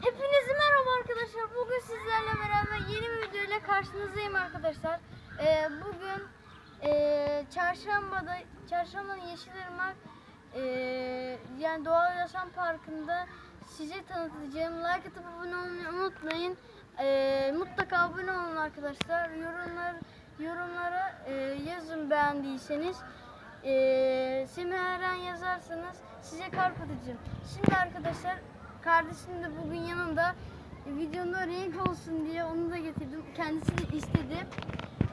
Hepinize merhaba arkadaşlar. Bugün sizlerle beraber yeni bir video ile karşınızdayım arkadaşlar. Ee, bugün ee, çarşambada, çarşambanın Yeşilırmak ee, yani Doğal Yaşam Parkı'nda size tanıtacağım. Like atıp abone olmayı unutmayın. Ee, mutlaka abone olun arkadaşlar. Yorumlar yorumlara ee, yazın beğendiyseniz. Ee, Semih Eren yazarsanız size kalp atacağım. Şimdi arkadaşlar kardeşim de bugün yanımda E, videonun renk olsun diye onu da getirdim. Kendisi de istedi.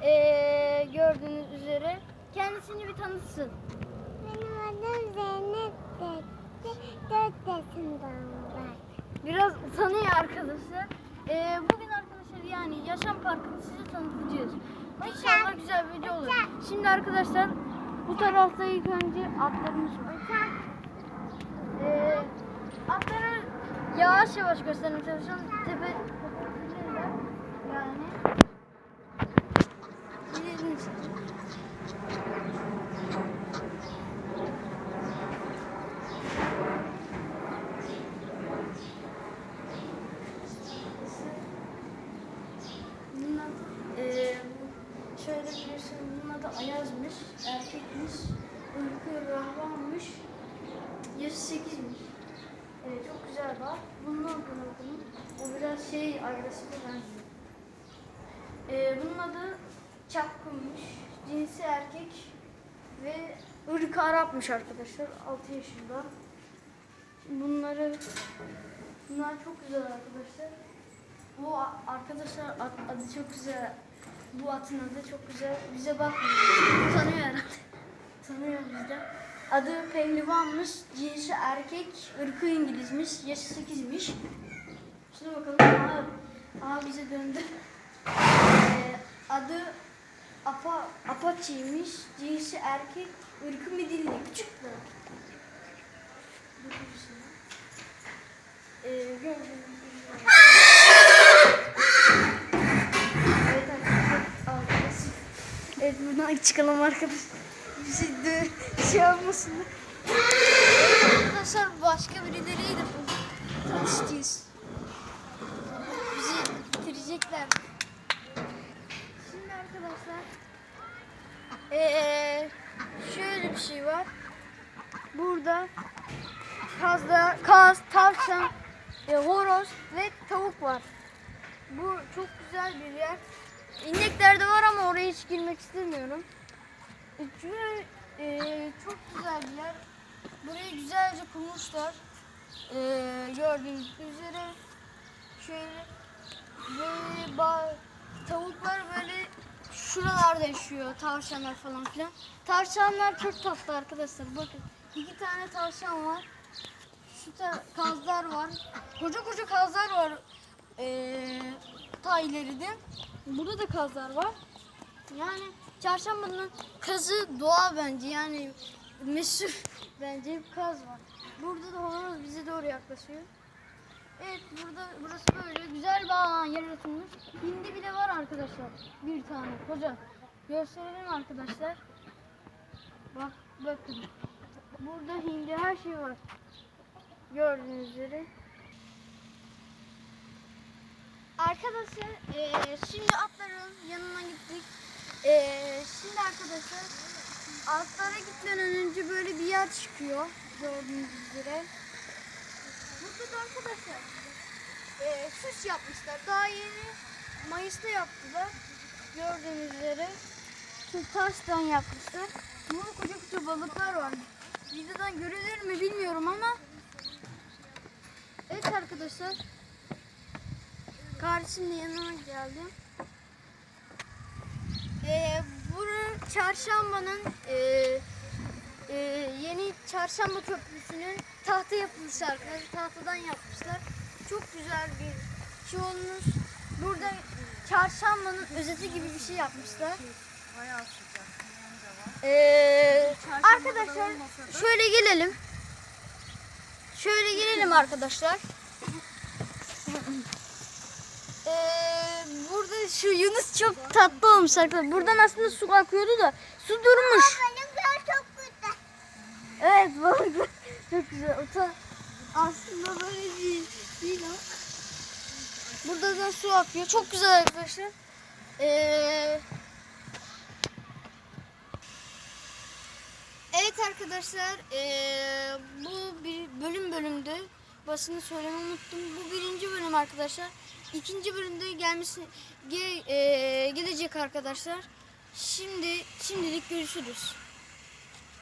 Ee, gördüğünüz üzere. Kendisini bir tanıtsın. Benim adım Zeynep Bekçi. 4 yaşındayım ben. Biraz utanıyor arkadaşlar. Ee, bugün arkadaşlar yani Yaşam Parkı'nı size tanıtacağız. İnşallah güzel bir video olur. Şimdi arkadaşlar bu tarafta ilk önce atlarımız var. Ee, yavaş yavaş göstermeye çalışıyorum. Tepe yani. Bildiğiniz ee, Şöyle biliyorsun bunun adı Ayaz'mış, erkekmiş, uyku rahvanmış, 108'miş. Ee, çok güzel var. Bundan okunu okunu. O biraz şey agresif olan. E, bunun adı Çapkınmış. Cinsi erkek ve ırkı Arapmış arkadaşlar. 6 yaşında. Bunları bunlar çok güzel arkadaşlar. Bu arkadaşlar adı çok güzel. Bu atın adı çok güzel. Bize bakmıyor. Tanıyor herhalde. Tanıyor bizden. Adı Pehlivanmış. Cinsi erkek. ırkı İngilizmiş. Yaşı 8'miş. Şuna bakalım. Aa, aa bize döndü. Ee, adı Apa, Apache'ymiş. Cinsi erkek. ırkı Midilli. Küçük yaşında. Ee, gibi. Evet agresif. Evet buradan çıkalım arkadaşlar. Bir şey, yapmasın. Arkadaşlar başka birileriyle tanıştıyız. Bizi bitirecekler. Şimdi arkadaşlar ee, şöyle bir şey var. Burada kazda, kaz, tavşan, e, horoz ve tavuk var. Bu çok güzel bir yer. İnekler de var ama oraya hiç girmek istemiyorum. Çünkü e, çok güzel bir yer. Burayı güzelce kurmuşlar. E, gördüğünüz üzere şöyle böyle ba- tavuklar böyle şuralarda yaşıyor tavşanlar falan filan. Tavşanlar çok tatlı arkadaşlar. Bakın iki tane tavşan var. Şu ta- kazlar var. Koca koca kazlar var. Ee, ta ileride. Burada da kazlar var. Yani çarşambanın kazı doğa bence. Yani meşhur bence bir kaz var. Burada da horoz bize doğru yaklaşıyor. Evet burada burası böyle güzel bir alan yaratılmış. Hindi bile var arkadaşlar. Bir tane koca. Gösterelim arkadaşlar. Bak bakın. Burada hindi her şey var. Gördüğünüz üzere. Arkadaşlar eee, şimdi atların yanına gittik. Eee, şimdi arkadaşlar atlara gitmeden önce böyle bir yer çıkıyor. Gördüğünüz üzere. Burada da arkadaşlar eee süs yapmışlar. Daha yeni Mayıs'ta yaptılar. Gördüğünüz üzere. Şu taştan yapmışlar. Burada koca koca balıklar var. Videodan görülür mü bilmiyorum ama Evet arkadaşlar. Kardeşim de yanıma geldi. Ee, bunu çarşambanın e, e, yeni çarşamba köprüsünün tahta yapılmış arkadaşlar. Tahtadan yapmışlar. Çok güzel bir şey olmuş. Burada çarşambanın özeti gibi bir şey yapmışlar. Ee, arkadaşlar şöyle gelelim. Şöyle gelelim arkadaşlar. Ee, burada şu Yunus çok tatlı olmuş arkadaşlar. Buradan aslında su akıyordu da su durmuş. Balıklar çok güzel. Evet balıklar çok güzel. Ota aslında böyle değil, değil o. Burada da su akıyor. Çok güzel arkadaşlar. Ee, evet arkadaşlar ee, bu bir bölüm bölümdü. Basını söylemeyi unuttum. Bu birinci bölüm arkadaşlar. İkinci bölümde gelmesi ge- ee, gelecek arkadaşlar. Şimdi şimdilik görüşürüz.